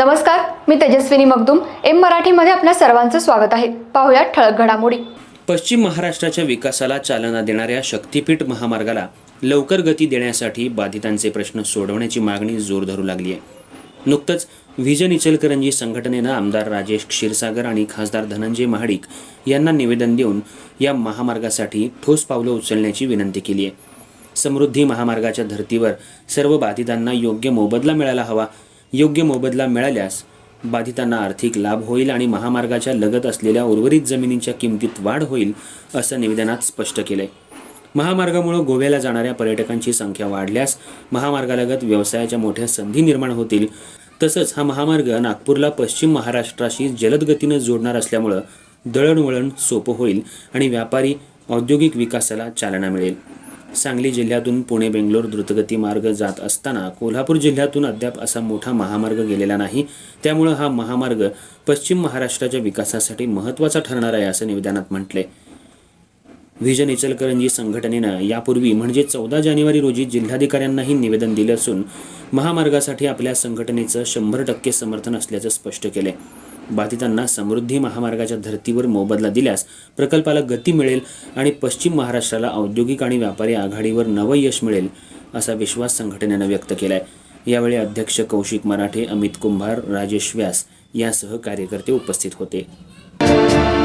नमस्कार मी तेजस्विनी मगदुम. एम मराठीमध्ये आपल्या सर्वांचं स्वागत आहे. पाहुयात ठळक घडामोडी. पश्चिम महाराष्ट्राच्या विकासाला चालना देणाऱ्या शक्तीपीठ महामार्गाला लवकर गती देण्यासाठी बाधितांचे प्रश्न सोडवण्याची मागणी जोर धरू लागली आहे नुकतंच व्हिजन इचलकरंजी संघटनेनं आमदार राजेश क्षीरसागर आणि खासदार धनंजय महाडिक यांना निवेदन देऊन या महामार्गासाठी ठोस पावलं उचलण्याची विनंती केली आहे समृद्धी महामार्गाच्या धर्तीवर सर्व बाधितांना योग्य मोबदला मिळायला हवा योग्य मोबदला मिळाल्यास बाधितांना आर्थिक लाभ होईल आणि महामार्गाच्या लगत असलेल्या उर्वरित जमिनींच्या किमतीत वाढ होईल असं निवेदनात स्पष्ट केलंय. महामार्गामुळे गोव्याला जाणाऱ्या पर्यटकांची संख्या वाढल्यास महामार्गालगत व्यवसायाच्या मोठ्या संधी निर्माण होतील. तसंच हा महामार्ग नागपूरला पश्चिम महाराष्ट्राशी जलदगतीनं जोडणार असल्यामुळं दळणवळण सोपं होईल आणि व्यापारी औद्योगिक विकासाला चालना मिळेल. सांगली जिल्ह्यातून पुणे बेंगलोर द्रुतगती मार्ग जात असताना कोल्हापूर जिल्ह्यातून अद्याप असा मोठा महामार्ग गेलेला नाही. त्यामुळं हा महामार्ग पश्चिम महाराष्ट्राच्या विकासासाठी महत्त्वाचा ठरणार आहे असं निवेदनात म्हटले व्हिजन इचलकरंजी संघटनेनं यापूर्वी म्हणजे चौदा जानेवारी रोजी जिल्हाधिकाऱ्यांनाही निवेदन दिलं असून महामार्गासाठी आपल्या संघटनेचं शंभर टक्के समर्थन असल्याचं स्पष्ट केलंय. बाधितांना समृद्धी महामार्गाच्या धर्तीवर मोबदला दिल्यास प्रकल्पाला गती मिळेल आणि पश्चिम महाराष्ट्राला औद्योगिक आणि व्यापारी आघाडीवर नवं यश मिळेल असा विश्वास संघटनेनं व्यक्त केला आहे यावेळी अध्यक्ष कौशिक मराठे अमित कुंभार राजेश व्यास यासह कार्यकर्ते उपस्थित होते.